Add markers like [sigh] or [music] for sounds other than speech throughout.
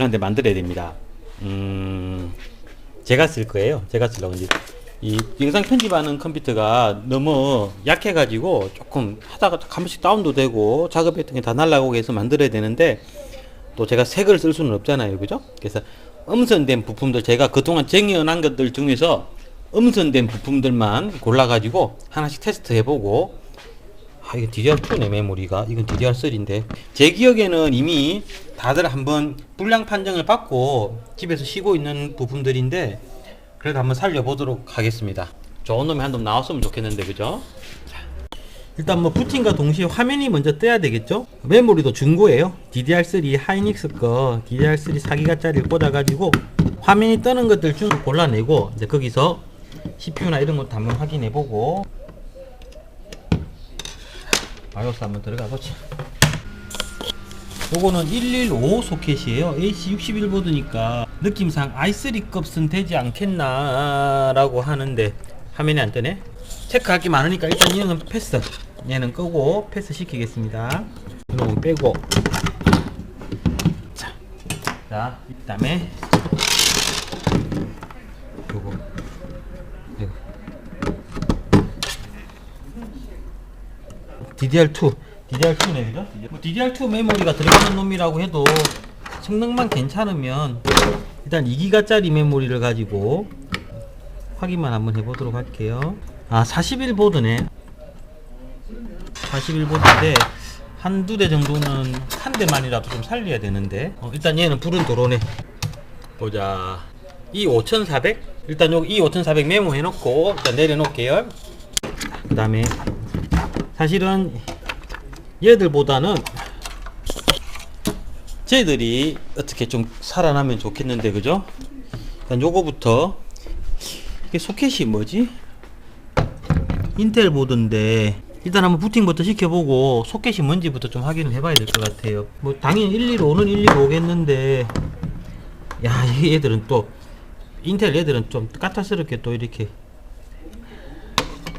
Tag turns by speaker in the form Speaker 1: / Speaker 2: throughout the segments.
Speaker 1: 한대 만들어야 됩니다. 음, 제가 쓸 거예요. 제가 쓰려고 이제 이 영상 편집하는 컴퓨터가 너무 약해가지고 조금 하다가 한 번씩 다운도 되고 작업했던 게 다 날라오게 해서 만들어야 되는데 또 제가 새걸쓸 수는 없잖아요. 그죠? 그래서 음선된 부품들 제가 그동안 쟁여놓은 것들 중에서 음선된 부품들만 골라가지고 하나씩 테스트 해보고 아, 이거 DDR2네, 메모리가. 이건 DDR3인데. 제 기억에는 이미 다들 한번 불량 판정을 받고 집에서 쉬고 있는 부품들인데, 그래도 한번 살려보도록 하겠습니다. 좋은 놈이 한 놈 나왔으면 좋겠는데, 그죠? 자, 일단 뭐 부팅과 동시에 화면이 먼저 떠야 되겠죠? 메모리도 중고예요. DDR3 하이닉스 거 DDR3 4기가짜리를 꽂아가지고 화면이 뜨는 것들 중 골라내고 이제 거기서 CPU나 이런 것도 한번 확인해보고 바이오스 한번 들어가 보자. 요거는 115 소켓이에요. AC61 보드니까 느낌상 i3 값은 되지 않겠나 라고 하는데 화면이 안 뜨네. 체크할 게 많으니까 일단 이형은 패스. 얘는 끄고 패스 시키겠습니다. 이놈은 빼고. 자, 자, 그 다음에 요거. 이거. DDR2 DDR2네 그죠? 뭐 DDR2 메모리가 들어가는 놈이라고 해도 성능만 괜찮으면 일단 2기가짜리 메모리를 가지고 확인만 한번 해보도록 할게요. 아 41보드네. 41보드인데 한두 대 정도는 한 대만이라도 좀 살려야 되는데. 어, 일단 얘는 불은 들어오네. 보자. 이5400 일단 여기 이5400 메모 해놓고 일단 내려놓을게요. 그 다음에 사실은 얘들보다는 쟤들이 어떻게 좀 살아나면 좋겠는데 그죠? 일단 요거부터 이게 소켓이 뭐지? 인텔 보드인데 일단 한번 부팅부터 시켜보고 소켓이 뭔지부터 좀 확인을 해봐야 될 것 같아요 뭐 당연히 115는 115겠는데 야이 얘들은 또 인텔 얘들은 좀 까탈스럽게 또 이렇게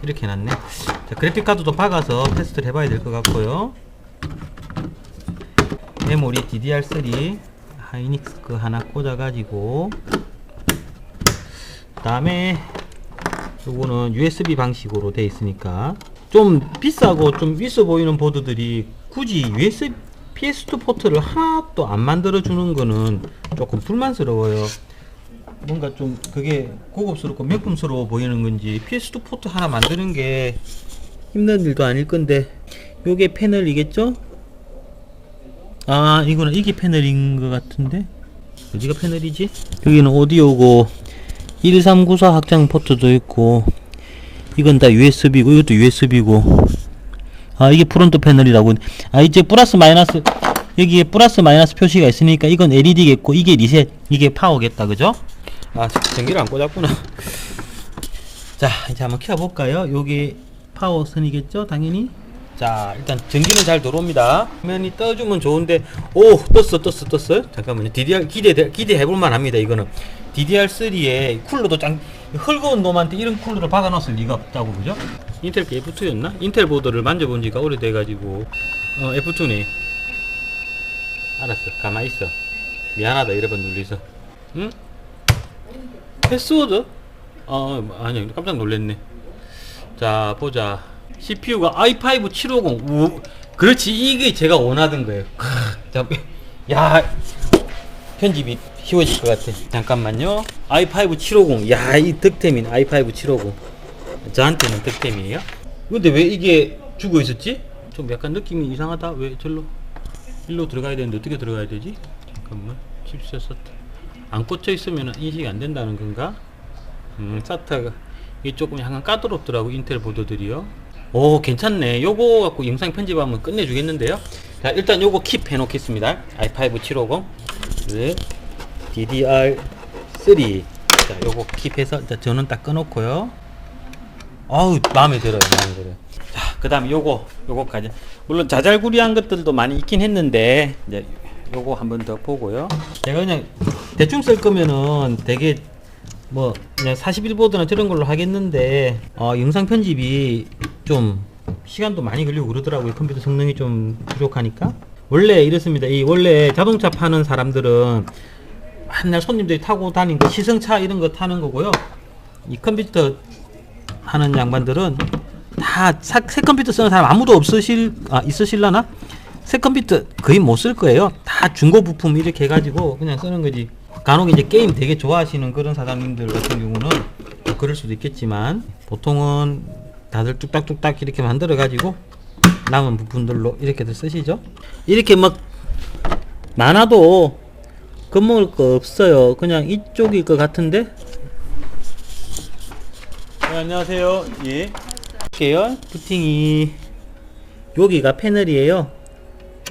Speaker 1: 이렇게 해놨네 자, 그래픽카드도 박아서 테스트를 해봐야 될 것 같고요. 메모리 DDR3 하이닉스 그 하나 꽂아가지고. 그 다음에 요거는 USB 방식으로 돼 있으니까. 좀 비싸고 좀 있어 보이는 보드들이 굳이 USB PS2 포트를 하나도 안 만들어 주는 거는 조금 불만스러워요. 뭔가 좀 그게 고급스럽고 명품스러워 보이는 건지 PS2 포트 하나 만드는 게 힘든 일도 아닐 건데 요게 패널이겠죠? 아 이거는 이게 패널인 것 같은데 어디가 패널이지? 여기는 오디오고 1394 확장 포트도 있고 이건 다 USB고 이것도 USB고 아 이게 프론트 패널이라고 아 이제 플러스 마이너스 여기에 플러스 마이너스 표시가 있으니까 이건 LED겠고 이게 리셋 이게 파워겠다 그죠? 아 전기를 안 꽂았구나 [laughs] 자 이제 한번 켜볼까요 여기 파워 선이겠죠 당연히? 자 일단 전기는 잘 들어옵니다. 화면이 떠주면 좋은데 오 떴어 떴어 떴어요 잠깐만요. DDR 기대 기대해볼만 합니다 이거는. DDR3에 쿨러도 짱 헐거운 놈한테 이런 쿨러를 박아놨을 리가 없다고 그죠? 인텔 F2였나? 인텔 보드를 만져본 지가 오래돼가지고. 어 F2네. 알았어 가만히 있어. 미안하다 여러 번 눌리서. 응? 패스워드? 어 아니야 깜짝 놀랐네 자 보자. CPU가 i5 750 우, 그렇지. 이게 제가 원하던 거예요. 크, 자, 야 편집이 쉬워질 것 같아. 잠깐만요. i5 750 야 이 득템인 i5 750 저한테는 득템이에요. 근데 왜 이게 죽어 있었지? 좀 약간 느낌이 이상하다. 왜 절로? 일로 들어가야 되는데 어떻게 들어가야 되지? 잠깐만. 칩셋 사트 안 꽂혀 있으면 인식이 안 된다는 건가? 음 사트가 이게 조금 약간 까다롭더라고 인텔 보드들이요. 오 괜찮네. 요거 갖고 영상 편집하면 끝내주겠는데요? 자 일단 요거 킵 해놓겠습니다. i5 750 네. DDR3 자 요거 킵해서 일단 저는 딱 꺼놓고요. 아우 마음에 들어요 마음에 들어요. 자그 다음 요거 요거까지. 물론 자잘구리한 것들도 많이 있긴 했는데 이제 요거 한 번 더 보고요. 제가 그냥 대충 쓸 거면은 되게 뭐 그냥 41보드나 저런 걸로 하겠는데 어, 영상 편집이 좀 시간도 많이 걸리고 그러더라고요 컴퓨터 성능이 좀 부족하니까 원래 이렇습니다. 이 원래 자동차 파는 사람들은 맨날 손님들이 타고 다니는 거 시승차 이런 거 타는 거고요. 이 컴퓨터 하는 양반들은 다 새 컴퓨터 쓰는 사람 아무도 없으실 아 있으실라나? 새 컴퓨터 거의 못 쓸 거예요. 다 중고 부품 이렇게 해가지고 그냥 쓰는 거지. 간혹 이제 게임 되게 좋아하시는 그런 사장님들 같은 경우는 뭐 그럴 수도 있겠지만 보통은 다들 뚝딱뚝딱 이렇게 만들어 가지고 남은 부품들로 이렇게들 쓰시죠. 이렇게 막 많아도 겁먹을 거 없어요. 그냥 이쪽일 것 같은데. 네, 안녕하세요. 예. 볼게요. 부팅이 여기가 패널이에요.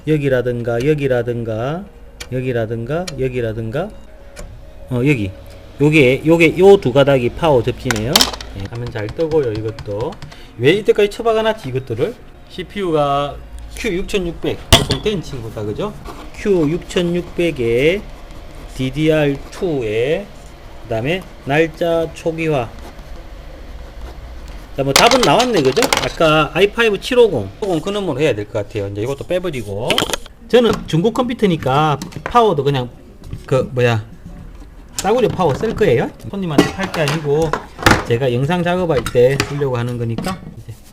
Speaker 1: 여기라든가 여기라든가 여기라든가 여기라든가 어 여기 요게 요게 요 두 가닥이 파워 접지네요. 예, 하면 잘 뜨고요. 이것도 왜 이때까지 처박아놨지 이것들을 CPU가 Q6600 조금 된 친구다 그죠? Q6600에 DDR2에 그 다음에 날짜 초기화 자, 뭐 답은 나왔네, 그죠? 아까 i5 750, 750그 놈으로 해야 될 것 같아요. 이제 이것도 빼버리고. 저는 중고 컴퓨터니까 파워도 그냥 그 뭐야 싸구려 파워 쓸 거예요. 손님한테 팔 게 아니고 제가 영상 작업할 때 쓰려고 하는 거니까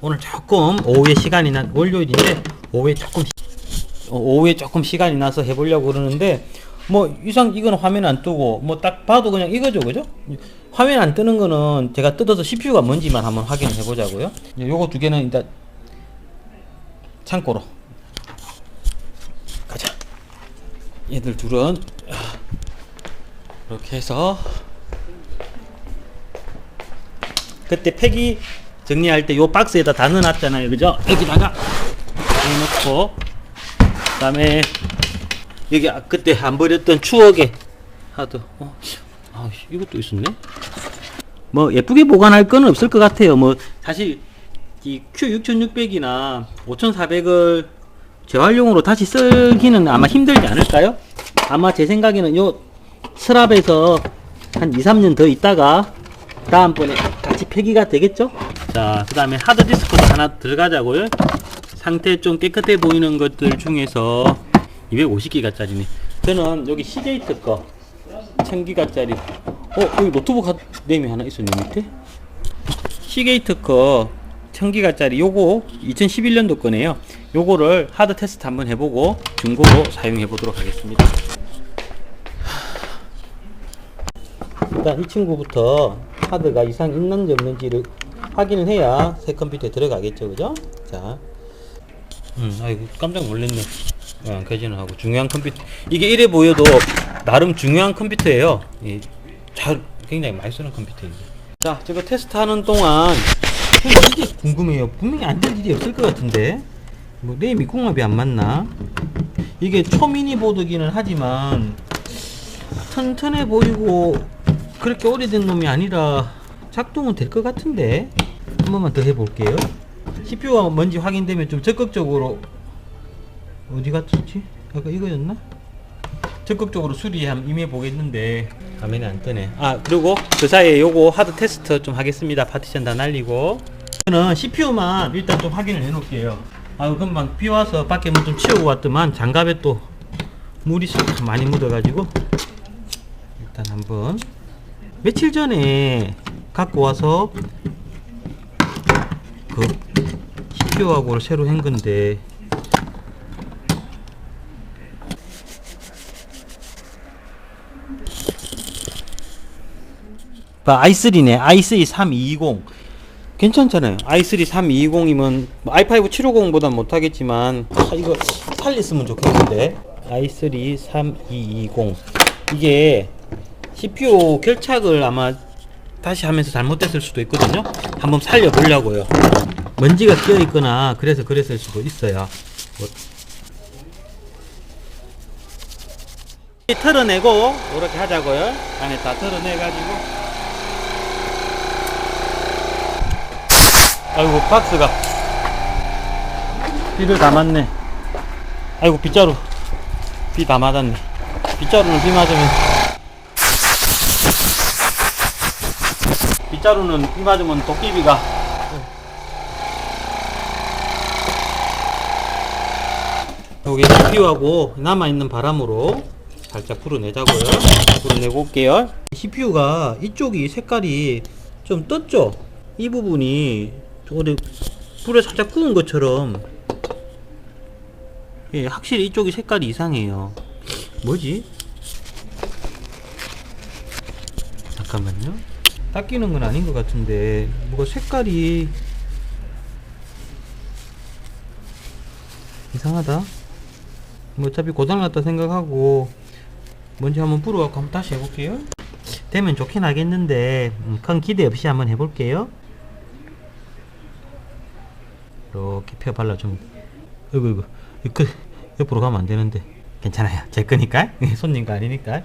Speaker 1: 오늘 조금 오후에 시간이 난 월요일인데 오후에 조금 시- 어, 오후에 조금 시간이 나서 해보려고 그러는데 뭐 이상 이거는 화면 안 뜨고 뭐 딱 봐도 그냥 이거죠 그죠? 화면 안 뜨는 거는 제가 뜯어서 CPU가 뭔지만 한번 확인해 보자고요. 요거 두 개는 일단 창고로 가자. 얘들 둘은 이렇게 해서 그때 팩이 정리할 때 요 박스에다 다 넣어놨잖아요 그죠 여기다가 넣고 그 다음에 여기 아- 그때 안 버렸던 추억의 하드. 어, 아, 이것도 있었네. 뭐 예쁘게 보관할 건 없을 것 같아요. 뭐 사실 이 Q6600이나 5400을 재활용으로 다시 쓰기는 아마 힘들지 않을까요? 아마 제 생각에는 요 스랍에서 한 2, 3년 더 있다가 다음번에 같이 폐기가 되겠죠? 자, 그 다음에 하드디스크도 하나 들어가자고요. 상태 좀 깨끗해 보이는 것들 중에서 250기가짜리네. 저는 여기 시게이트 거 1000기가짜리. 어, 여기 노트북 하- 네임이 하나 있었네, 밑에. 시게이트 거 1000기가짜리 요거 2011년도 거네요. 요거를 하드 테스트 한번 해보고 중고로 사용해 보도록 하겠습니다. 일단 이 친구부터 하드가 이상 있는지 없는지를 확인을 해야 새 컴퓨터에 들어가겠죠, 그죠? 자, 음, 아이고 깜짝 놀랐네. 어, 개진을 하고 중요한 컴퓨터. 이게 이래 보여도 나름 중요한 컴퓨터예요. 이, 잘 굉장히 많이 쓰는 컴퓨터입니다. 자, 저거 테스트하는 동안 이게 궁금해요. 분명히 안 될 일이 없을 것 같은데 뭐 램이 궁합이 안 맞나? 이게 초미니 보드기는 하지만 튼튼해 보이고 그렇게 오래된 놈이 아니라 작동은 될 것 같은데 한 번만 더 해볼게요. CPU가 뭔지 확인되면 좀 적극적으로 어디 갔었지? 아까 이거였나? 적극적으로 수리에 한번 임해 보겠는데 화면이 안 뜨네. 아 그리고 그 사이에 요거 하드 테스트 좀 하겠습니다. 파티션 다 날리고 저는 CPU만 일단 좀 확인을 해 놓을게요. 아 금방 비 와서 밖에 뭐 좀 치우고 왔더만 장갑에 또 물이 싹 많이 묻어가지고 일단 한번 며칠 전에 갖고 와서 그 CPU하고 새로 한 건데 봐, i3네. i3 3220. 괜찮잖아요. i3 3220이면 뭐 i5 750보다 못하겠지만 아, 이거 살렸으면 좋겠는데. i3 3220. 이게 CPU 결착을 아마 다시 하면서 잘못됐을 수도 있거든요. 한번 살려보려고요. 먼지가 끼어 있거나 그래서 그랬을 수도 있어요. 뭐. 털어내고 이렇게 하자고요. 안에 다 털어내가지고. 아이고 박스가 비를 다 맞네. 아이고 빗자루 비 다 맞았네. 빗자루는 비 맞으면 빗자루는 비 맞으면 도깨비가 여기 CPU하고 남아있는 바람으로 살짝 불어내자고요. 불어내고 올게요. CPU가 이쪽이 색깔이 좀 떴죠? 이 부분이 어디 불에 살짝 구운 것처럼 예, 확실히 이쪽이 색깔이 이상해요. 뭐지? 잠깐만요. 닦이는 건 아닌 것 같은데 뭐가 색깔이 이상하다. 뭐 어차피 고장났다 생각하고 먼저 한번 불어갖고 한번 다시 해볼게요. 되면 좋긴 하겠는데 음, 큰 기대 없이 한번 해볼게요. 이렇게 펴 발라줍니다. 이거 이거 이거 옆으로 가면 안 되는데 괜찮아요. 제 거니까 [laughs] 손님 거 아니니까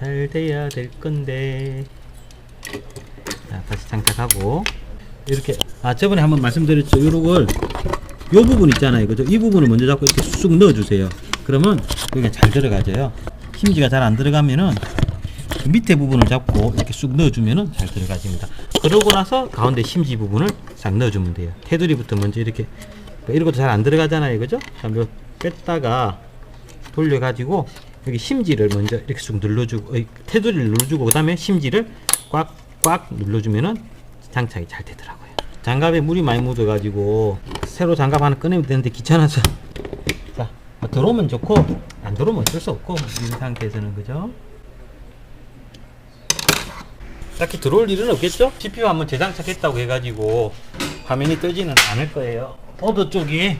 Speaker 1: 잘 돼야 될 건데. 자 다시 장착하고 이렇게 아 저번에 한번 말씀드렸죠. 요걸 요 부분 있잖아요. 그죠? 이 부분을 먼저 잡고 이렇게 쑥 넣어주세요. 그러면 여기가 잘 들어가져요. 힘지가 잘 안 들어가면은 그 밑에 부분을 잡고 이렇게 쑥 넣어주면은 잘 들어가집니다. 그러고 나서 가운데 심지 부분을 싹 넣어주면 돼요. 테두리부터 먼저 이렇게 이런 것도 잘 안 들어가잖아요, 그죠? 자, 몇 뺐다가 돌려가지고 여기 심지를 먼저 이렇게 쑥 눌러주고 어이, 테두리를 눌러주고 그 다음에 심지를 꽉 꽉 눌러주면은 장착이 잘 되더라고요. 장갑에 물이 많이 묻어가지고 새로 장갑 하나 꺼내면 되는데 귀찮아서 [laughs] 자뭐 들어오면 좋고 안 들어오면 어쩔 수 없고 이 상태에서는 그죠? 딱히 들어올 일은 없겠죠? CPU 한번 재장착했다고 해가지고 화면이 뜨지는 않을 거예요. 보드 쪽이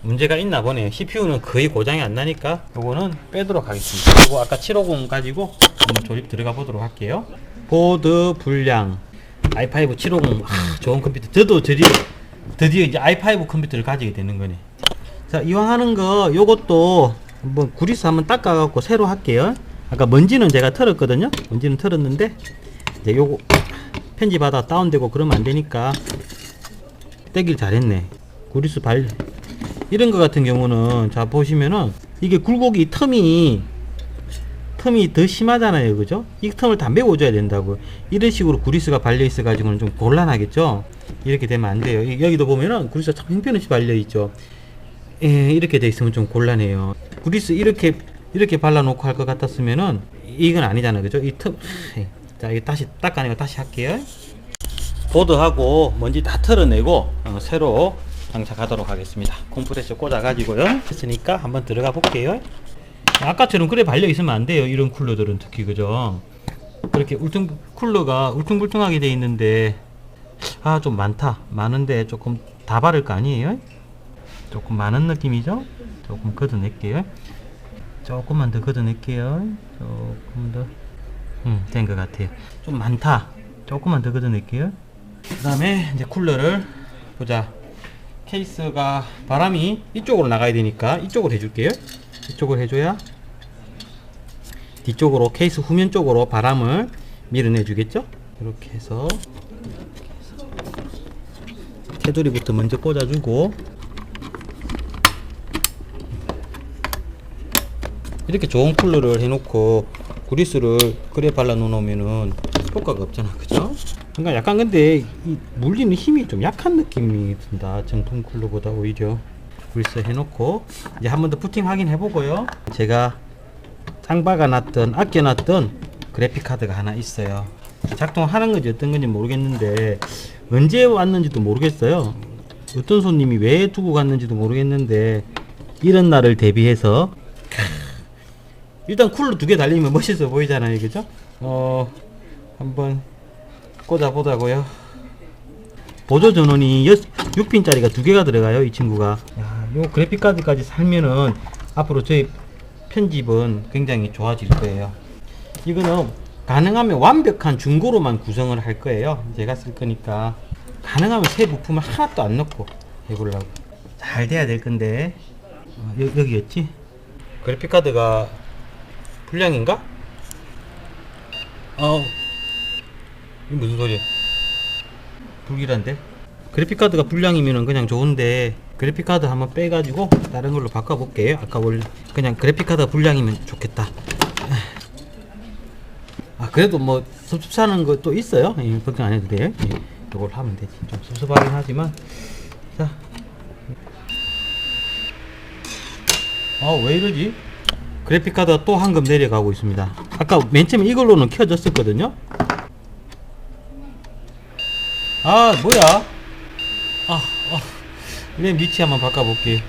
Speaker 1: 문제가 있나 보네요. CPU는 거의 고장이 안 나니까 요거는 빼도록 하겠습니다. 그리고 아까 750 가지고 한번 조립 들어가 보도록 할게요. 보드 불량 i5 750 아, 좋은 컴퓨터. 저도 드디어 드디어 이제 i5 컴퓨터를 가지게 되는 거네. 자 이왕 하는 거 요것도 한번 구리스 한번 닦아 갖고 새로 할게요. 아까 먼지는 제가 털었거든요. 먼지는 털었는데 이제 요거 편집하다 다운되고 그러면 안 되니까 떼길 잘했네. 구리스 발 이런 거 같은 경우는 자 보시면은 이게 굴곡이 텀이 텀이 더 심하잖아요. 그죠? 이 텀을 다 메워줘야 된다고. 이런 식으로 구리스가 발려 있어 가지고는 좀 곤란하겠죠? 이렇게 되면 안 돼요. 이- 여기도 보면은 구리스가 참 형편없이 발려 있죠. 예, 이렇게 돼 있으면 좀 곤란해요. 구리스 이렇게 이렇게 발라놓고 할 것 같았으면은 이건 아니잖아요. 그죠? 이텀자 이거 다시 닦아내고 다시 할게요. 보드하고 먼지 다 털어내고 어, 새로 장착하도록 하겠습니다. 컴프레셔 꽂아가지고요. 했으니까 한번 들어가 볼게요. 아까처럼 그래 발려 있으면 안 돼요. 이런 쿨러들은 특히 그죠. 그렇게 울퉁 쿨러가 울퉁불퉁하게 돼 있는데 아 좀 많다. 많은데 조금 다 바를 거 아니에요? 조금 많은 느낌이죠? 조금 걷어낼게요. 조금만 더 걷어낼게요. 조금 더. 음, 된 것 같아요. 좀 많다. 조금만 더 걷어낼게요. 그 다음에 이제 쿨러를 보자. 케이스가 바람이 이쪽으로 나가야 되니까 이쪽으로 해줄게요. 이쪽으로 해줘야 뒤쪽으로 케이스 후면 쪽으로 바람을 밀어내 주겠죠? 이렇게 해서 테두리부터 먼저 꽂아주고 이렇게 좋은 쿨러를 해놓고 구리스를 그래 발라 놓으면은 효과가 없잖아 그죠? 그러니까 약간 근데 이 물리는 힘이 좀 약한 느낌이 든다 정품 쿨러보다 오히려 구리스 해놓고 이제 한 번 더 부팅 확인해 보고요. 제가 짱박아 놨던 아껴 놨던 그래픽 카드가 하나 있어요. 작동하는 건지 어떤 건지 모르겠는데 언제 왔는지도 모르겠어요. 어떤 손님이 왜 두고 갔는지도 모르겠는데 이런 날을 대비해서 일단 쿨러 두 개 달리면 멋있어 보이잖아요. 그죠? 어 한번 꽂아보자고요. 보조 전원이 6핀짜리가 두 개가 들어가요 이 친구가. 야, 요 그래픽 카드까지 살면은 앞으로 저희 편집은 굉장히 좋아질 거예요. 이거는 가능하면 완벽한 중고로만 구성을 할 거예요. 제가 쓸 거니까. 가능하면 새 부품을 하나도 안 넣고 해보려고. 잘 돼야 될 건데. 어, 여, 여기였지? 그래픽 카드가 불량인가? 어. 이게 무슨 소리야? 불길한데? 그래픽 카드가 불량이면 그냥 좋은데 그래픽카드 한번 빼가지고 다른 걸로 바꿔볼게요. 아까 원래 그냥 그래픽카드 불량이면 좋겠다. 아 그래도 뭐 섭섭하는 것도 있어요. 예, 걱정 안 해도 돼요. 예, 이걸 하면 되지. 좀 섭섭하긴 하지만. 자 아 왜 이러지? 그래픽카드가 또 한금 내려가고 있습니다. 아까 맨 처음에 이걸로는 켜졌었거든요. 아 뭐야? 아. 그냥 위치 한번 바꿔볼게